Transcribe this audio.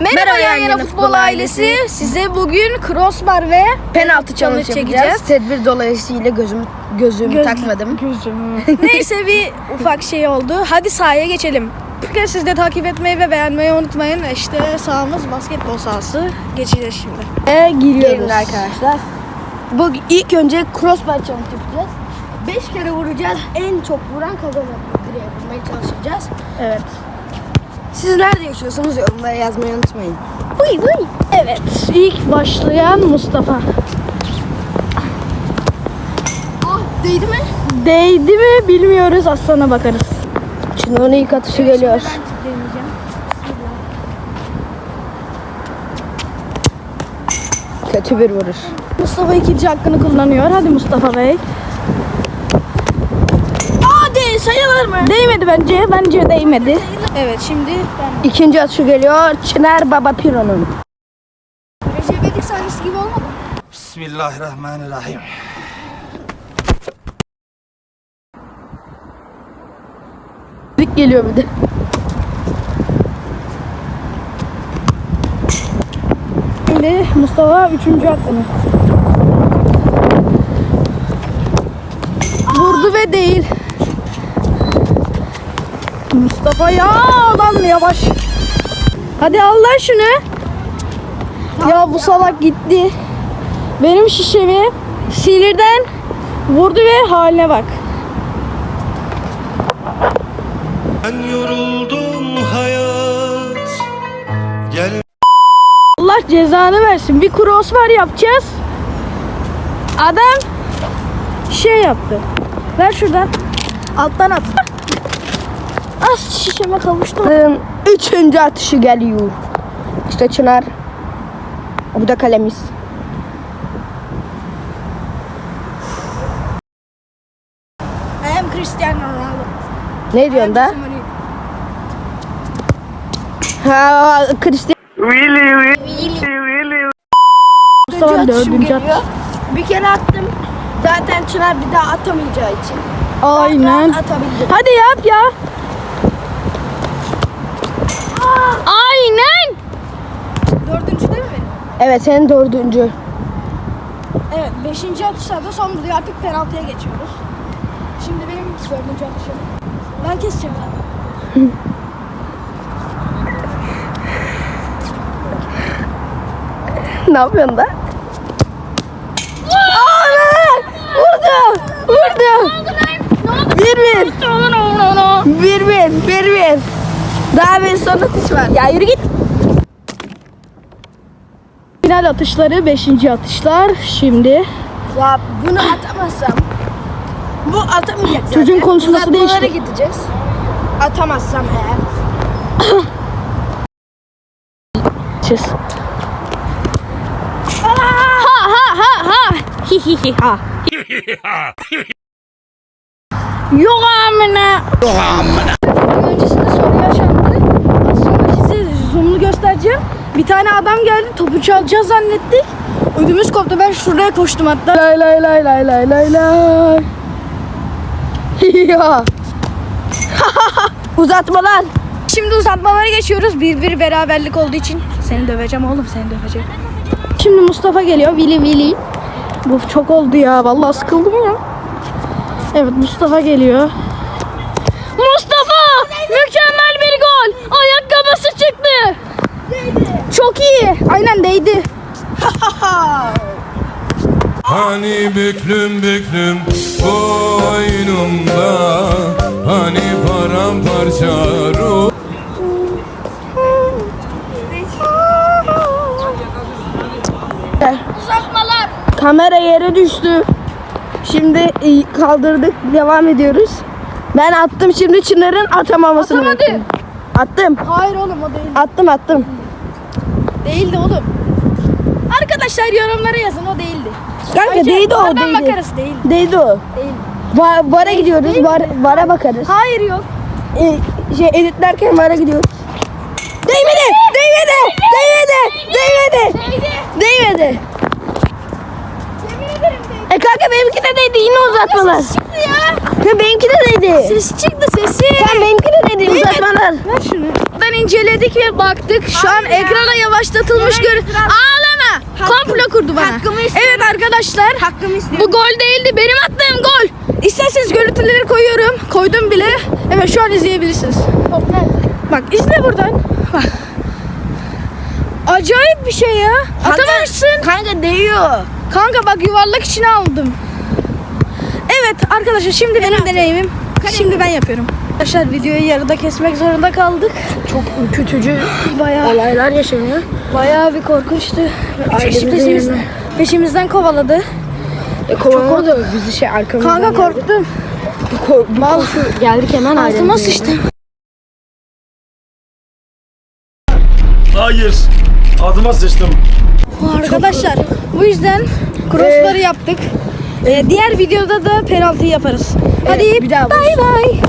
Merhaba yan yana futbol ailesi. Size bugün crossbar ve Penaltı challenge yapacağız. Tedbir dolayısıyla gözüm gözümü Göz- takmadım. Neyse bir ufak şey oldu. Hadi sahaya geçelim. Çünkü siz de takip etmeyi ve beğenmeyi unutmayın. İşte sahamız basketbol sahası. Geçeceğiz şimdi. E giriyoruz arkadaşlar. Bu ilk önce crossbar challenge yapacağız. 5 kere vuracağız. En çok vuran kazanır. Direğe vurmaya çalışacağız. Evet. Siz nerede yaşıyorsunuz yorumlara yazmayı unutmayın. Uy uy. Evet. İlk başlayan Mustafa. Ah değdi mi? Değdi mi bilmiyoruz. Sonra bakarız. Şimdi onun ilk atışı geliyor. Kötü bir vuruş. Mustafa ikinci hakkını kullanıyor. Hadi Mustafa Bey. Sayılır mı? Değmedi bence. Bence değmedi. Evet şimdi ben İkinci atışı geliyor. Çınar Baba Piro'nun. Recep İvedik sahnesi gibi olmadı. Bismillahirrahmanirrahim. Dik geliyor bir de. Şimdi Mustafa üçüncü hakkını. Vurdu ve değil. Mustafa ya lan yavaş. Hadi al lan şunu. Ya bu salak gitti. Benim şişemi sinirden vurdu ve haline bak. Ben yoruldum hayat. Gel Allah cezanı versin. Bir crossbar yapacağız. Adam şey yaptı. Ver şuradan. Alttan at. Az şişeme kavuştum. Üçüncü atışı geliyor. İşte Çınar. Bu da kalemiz. I am Cristiano Ronaldo. Ne diyorsun da? Ha, Cristiano. Mustafa dördüncü atış. Bir kere attım. Zaten Çınar bir daha atamayacağı için. Aynen. Hadi yap ya. Aynen. Dördüncü değil mi benim? Evet senin dördüncü. Evet, beşinci atışlarda son buluyor. Artık penaltıya geçiyoruz. Şimdi benim dördüncü atışım. Ben keseceğim zaten. ne yapıyorsun da? Aa, Vurdu. Vurdu. Bir bir. Bir bir. Bir bir. Daha bir son atış var. Ya yürü git. Final atışları, beşinci atışlar. Şimdi Ya bunu atamazsam. Bu atamayacak zaten. Çocuğun konuşması Uzatmalara değişti. gideceğiz. Atamazsam eğer. Çiz. Ha ha ha ha. Hi hi hi ha. Yok amına. Öncesinde soru yaşandı. Az sonra size zoom'lu göstereceğim. Bir tane adam geldi topu çalacağız zannettik. Ödümüz koptu ben şuraya koştum hatta. Lay lay lay lay lay lay lay. ya. Uzatmalar. Şimdi uzatmalara geçiyoruz. Bir bir beraberlik olduğu için. Seni döveceğim oğlum seni döveceğim. Şimdi Mustafa geliyor. Vili Vili. Bu çok oldu ya. Vallahi sıkıldım ya. Evet Mustafa geliyor. Mustafa! Mükemmel bir gol. Ayakkabısı çıktı. Çok iyi. Aynen değdi. Hani büklüm büklüm boynumda Hani paramparça ruh Kamera yere düştü. Şimdi kaldırdık. Devam ediyoruz. Ben attım şimdi Çınar'ın atamamasını Atamadı. Attım. Hayır oğlum o değil. Attım attım. Değildi oğlum. Arkadaşlar yorumlara yazın o değildi. Kanka Bence değdi o değdi. bakarız değil. Değdi o. Değil. Va- vara gidiyoruz. Var, vara bakarız. Hayır yok. E, şey editlerken vara gidiyoruz. Değmedi. Değmedi. Değmedi. Değmedi. Değmedi. Değildi. E kanka benimki de değdi. Yine uzatmalar. Ses çıktı ya. Ya benimki de değdi. Ses çıktı sesi. Ver şunu. Ben inceledik ve baktık. Şu an ekrana yavaşlatılmış gör. Ağlama. Komplo kurdu bana. Hakkımı istiyorum. Evet arkadaşlar. Hakkımı istiyorum. Bu gol değildi. Benim attığım gol. İsterseniz görüntüleri koyuyorum. Koydum bile. Evet şu an izleyebilirsiniz. Bak izle buradan. Bak. Acayip bir şey ya. Atamamışsın. Kanka değiyor. Kanka bak yuvarlak içine aldım. Evet arkadaşlar şimdi benim deneyimim. Şimdi ben yapıyorum. Arkadaşlar videoyu yarıda kesmek zorunda kaldık. Çok ürkütücü Bayağı olaylar yaşanıyor. bayağı bir korkunçtu. Ailemizin Peşimiz- yanına. peşimizden kovaladı. E, Kovalamadı bizi şey arkamızdan Kanka geldi. korktum. Ko- bir koşu geldik hemen Altıma ailemizin sıçtım. Hayır. Adıma sıçtım. Arkadaşlar bu yüzden crossları yaptık. Ee, diğer videoda da penaltı yaparız. Hadi bir daha bay bay.